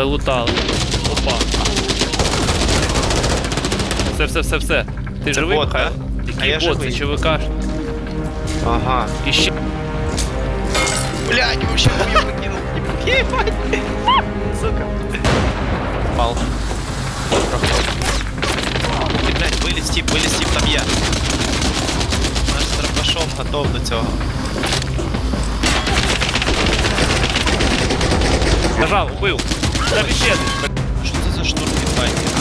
Лутали, лутали. Опа. Все, все, все, все. Ти живий, бот, Михайло? А Який я бот, це живий. ЧВК. Ага. І ще. Блядь, вообще хуйню выкинул. Ебать. Сука. Пал. Ти, блядь, виліз тип, виліз тип, там є. Наш з дробашом готов до цього. Нажав, убив. Там іще один. Що це за штурм файті, а?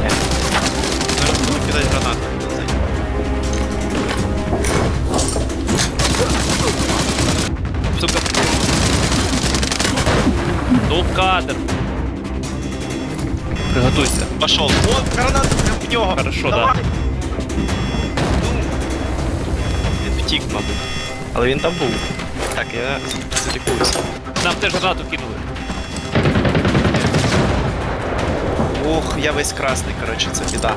Блядь. Зараз буду кидати гранату. Сука. Ну, кадр. Приготуйся. Пошел. О, гранату прям в нього. Хорошо, Давай. да. Ну. Він втік, мабуть. Але він там був. Так, я залікуюся. Нам теж гранату кинули. Ох, я весь красний, коротше, це біда.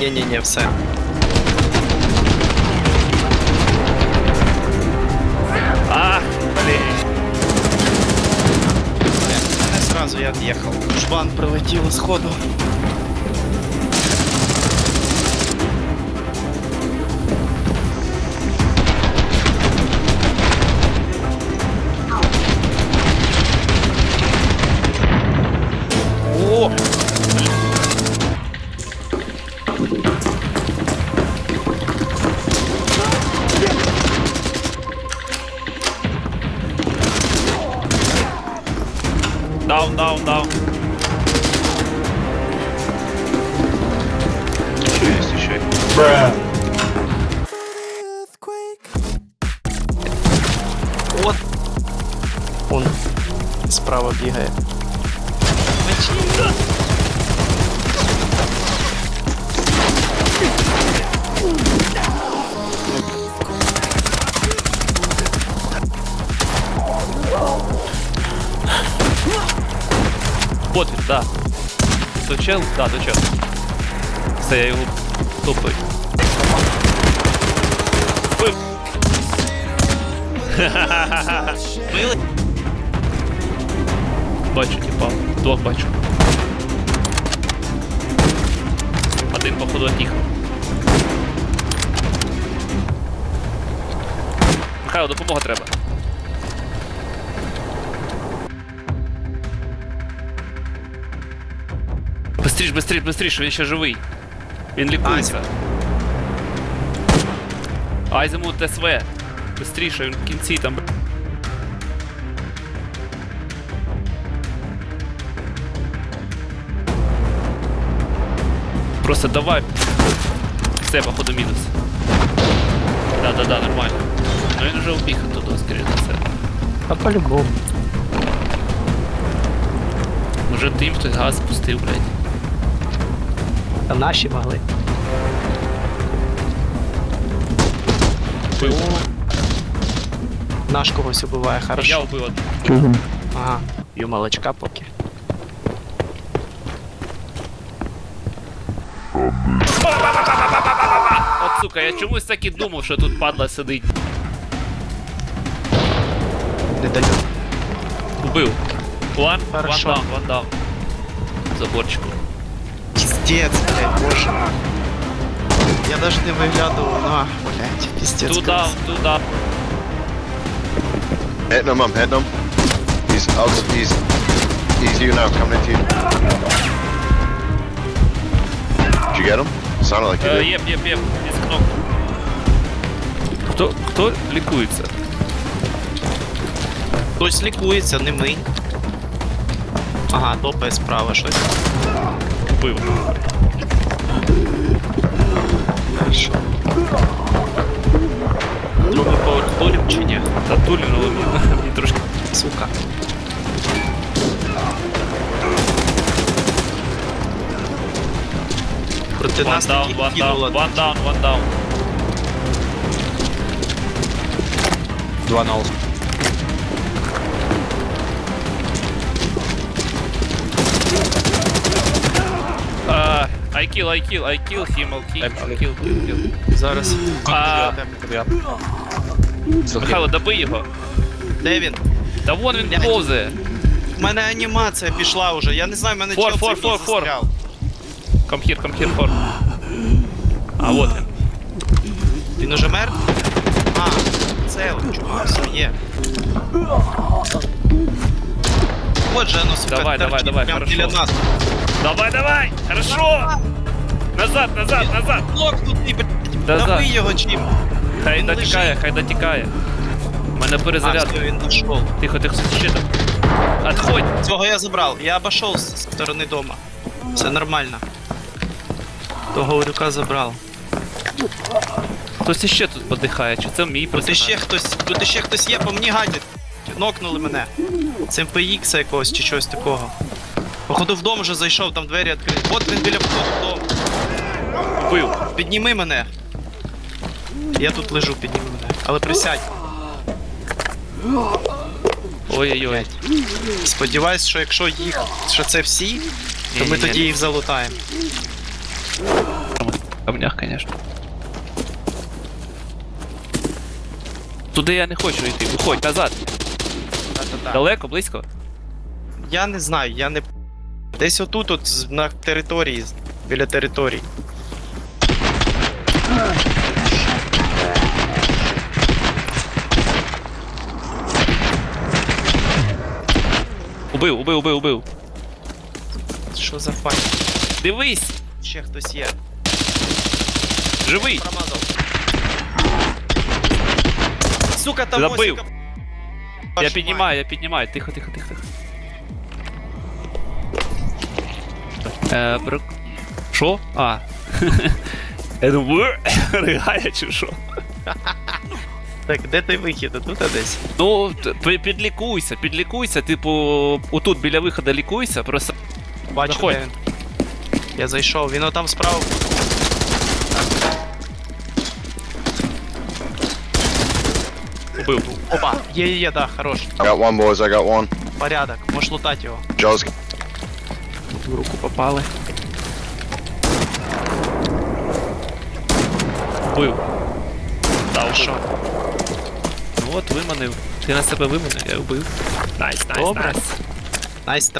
Ні-ні-ні, все. Ах, блін. Не сразу я отъехал. Жбан прилетів сходу. О! еще есть. Вот. Он справа бігає. Вот він, да. То чел? Да, то чел. Все, я його топаю. Вбив. Били? Бачу, типа. Двох бачу. Один, походу, от'їхав. Михайло, допомога треба. Быстріш, быстріш, быстріш, він ще живий. Він лікується. Айземут СВ. Быстріше, він в кінці там. Просто давай. Все, походу, мінус. Да, да, да, нормально. Ну він вже убіг оттуда, скоріше за все. А по-любому. Може тим хтось газ спустив, блядь. Наші могли. Вбив. Наш когось убиває, Я хорошо. вбив один. Ага. І молочка поки. От сука, я чомусь так і думав, що тут падла сидить. Не даю. Убив. One, one Хорошо. down, one down. Заборчику. Пиздец, блядь, боже. Я даже не виглядував на, блядь, пиздец. Two down, two down. Hitting him, I'm hitting him. He's out, he's he's you now, coming into you. Did you get him? Sounded like you Е, did. Єп, єп, єп, із кнопки. Хто, хто лікується? Хтось лікується, не ми. Ага, топає справа щось. Вбив. Хорошо. Другий поверх тулів чи ні? Та тулінули мені трошки. Сука. Проти One нас down, таких one down, кинуло. one down, one down. 2-0. Uh, I kill, I kill, I kill him, I'll kill, I'll kill, kill, kill. Зараз. А, Михайло, добий його. Де він? Та вон він повзає. У мене анімація пішла вже. Я не знаю, в мене Фор, чел фор, цей фор, фор. Come here, come here, for. А, вот він. Він уже мертвий? А, це чувак, все є. Вот же оно, сука, Давай, давай, давай, прям хорошо. біля нас. Давай, давай! Хорошо! Назад, назад, назад! Нокнутий, блядь. Да, Дави да. його чим. Хай Він дотікає, лежить. хай дотікає. У мене А, перезаряд. все, він дошов. Тихо, тихо, ще там. Отходь! Цього я забрав. Я обошов з сторони дома. Все нормально. Того урюка забрав. Хтось іще тут подихає, чи це мій Тут персонаж? іще хтось, тут іще хтось є, по мені гадять. Нокнули мене. Це МПХ якогось чи щось такого. Походу в дом вже зайшов, там двері відкриті. От він біля входу в дом. Вбив. Підніми мене. Я тут лежу, підніми мене. Але присядь. Ой-ой-ой. Сподіваюсь, що якщо їх, що це всі, то ми Ні-ні-ні. тоді їх залутаємо. В камнях, конечно. Туди я не хочу йти. Виходь назад. Та-та-та. Далеко, близько? Я не знаю, я не. Десь отут, от на території, біля території. Убив, убив, убив, убив. Що за факт? Дивись! Ще хтось є. Живий! Промазав. Сука, там Забив. Я піднімаю, я піднімаю. Тихо, тихо, тихо, тихо. Е, брок. Що? А. Я думаю, ригає чи що? Так, де той вихід? Тут десь. Ну, пі- підлікуйся, підлікуйся, типу, отут біля виходу лікуйся, просто. Бачу, Заходь. де він. Я зайшов, він отам справа. Убив. Опа, є, є, є, да, хорош. I got one, boys. I got one. Порядок, можеш лутати його. Joe's В руку попали. Убив. Дав Що? Ну от виманив. Ти на себе виманив, я вбив. Найс, найс, найс. Найс.